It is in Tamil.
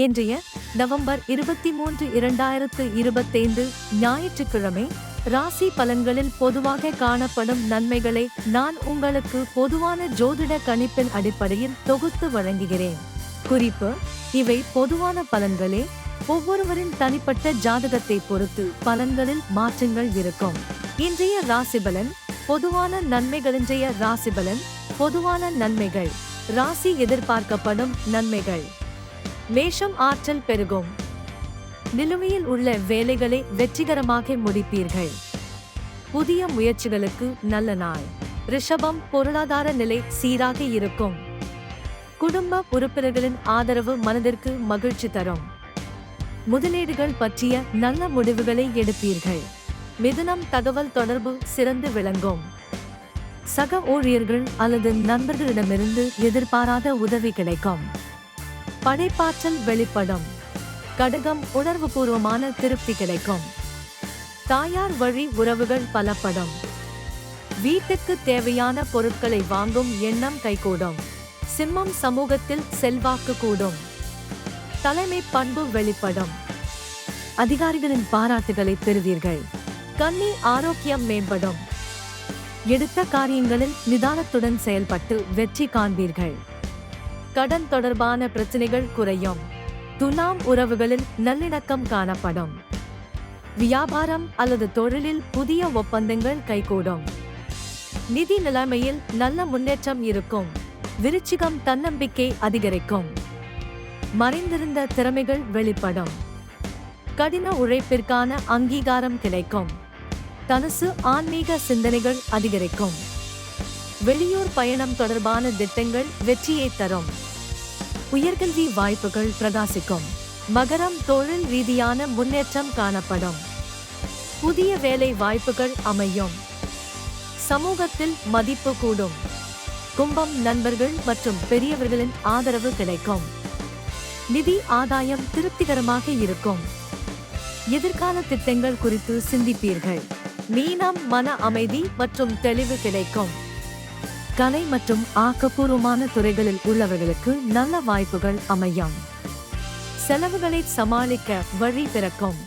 இன்றைய நவம்பர் இருபத்தி மூன்று இரண்டாயிரத்து இருபத்தைந்து ஞாயிற்றுக்கிழமை ராசி பலன்களில் பொதுவாக காணப்படும் நன்மைகளை நான் உங்களுக்கு பொதுவான ஜோதிட கணிப்பின் அடிப்படையில் தொகுத்து வழங்குகிறேன். குறிப்பு இவை பொதுவான பலன்களே. ஒவ்வொருவரின் தனிப்பட்ட ஜாதகத்தை பொறுத்து பலன்களில் மாற்றங்கள் இருக்கும். இன்றைய ராசிபலன் பொதுவான நன்மைகளின்றைய ராசிபலன் பொதுவான நன்மைகள் ராசி எதிர்பார்க்கப்படும் நன்மைகள். மேஷம் ஆற்றல் பெருகும். நிலுவையில் உள்ள வேலைகளை வெற்றிகரமாக முடிப்பீர்கள். புதிய முயற்சிகளுக்கு நல்ல நாள். ரிஷபம் பொருளாதார நிலை சீராக இருக்கும். குடும்ப உறுப்பினர்களின் ஆதரவு மனதிற்கு மகிழ்ச்சி தரும். முதலீடுகள் பற்றிய நல்ல முடிவுகளை எடுப்பீர்கள். மிதுனம் தகவல் தொடர்பு சிறந்து விளங்கும். சக ஊழியர்கள் அல்லது நண்பர்களிடமிருந்து எதிர்பாராத உதவி கிடைக்கும். படைப்பாற்றல் வெளிப்படும். கடகம் உணர்வுபூர்வமான திருப்தி கிடைக்கும். தாயார் வழி உறவுகள் பலப்படும். வீட்டுக்கு தேவையான பொருட்களை வாங்கும் எண்ணம் கைகூடும். சிம்மம் சமூகத்தில் செல்வாக்கு கூடும். தலைமை பண்பு வெளிப்படும். அதிகாரிகளின் பாராட்டுகளை பெறுவீர்கள். கண்ணி ஆரோக்கியம் மேம்படும். எடுத்த காரியங்களில் நிதானத்துடன் செயல்பட்டு வெற்றி காண்பீர்கள். கடன் தொடர்பான பிரச்சனைகள் குறையும். துலாம் உறவுகளில் நல்லிணக்கம் காணப்படும். வியாபாரம் அல்லது தொழிலில் புதிய ஒப்பந்தங்கள் கைகூடும். நிதி நிலைமையில் நல்ல முன்னேற்றம் இருக்கும். விருச்சிகம் தன்னம்பிக்கை அதிகரிக்கும். மறைந்திருந்த திறமைகள் வெளிப்படும். கடின உழைப்பிற்கான அங்கீகாரம் கிடைக்கும். தனுசு ஆன்மீக சிந்தனைகள் அதிகரிக்கும். வெளியூர் பயணம் தொடர்பான திட்டங்கள் வெற்றியை தரும். உயர்கல்வி வாய்ப்புகள் பிரகாசிக்கும். மகரம் தொழில் ரீதியான முன்னேற்றம் காணப்படும். புதிய வேலை வாய்ப்புகள் அமையும். சமூகத்தில் மதிப்பு கூடும். கும்பம் நண்பர்கள் மற்றும் பெரியவர்களின் ஆதரவு கிடைக்கும். நிதி ஆதாயம் திருப்திகரமாக இருக்கும். எதிர்கால திட்டங்கள் குறித்து சிந்திப்பீர்கள். மீனம் மன அமைதி மற்றும் தெளிவு கிடைக்கும். கலை மற்றும் ஆக்கப்பூர்வமான துறைகளில் உள்ளவர்களுக்கு நல்ல வாய்ப்புகள் அமையும். செலவுகளை சமாளிக்க வழி பிறக்கும்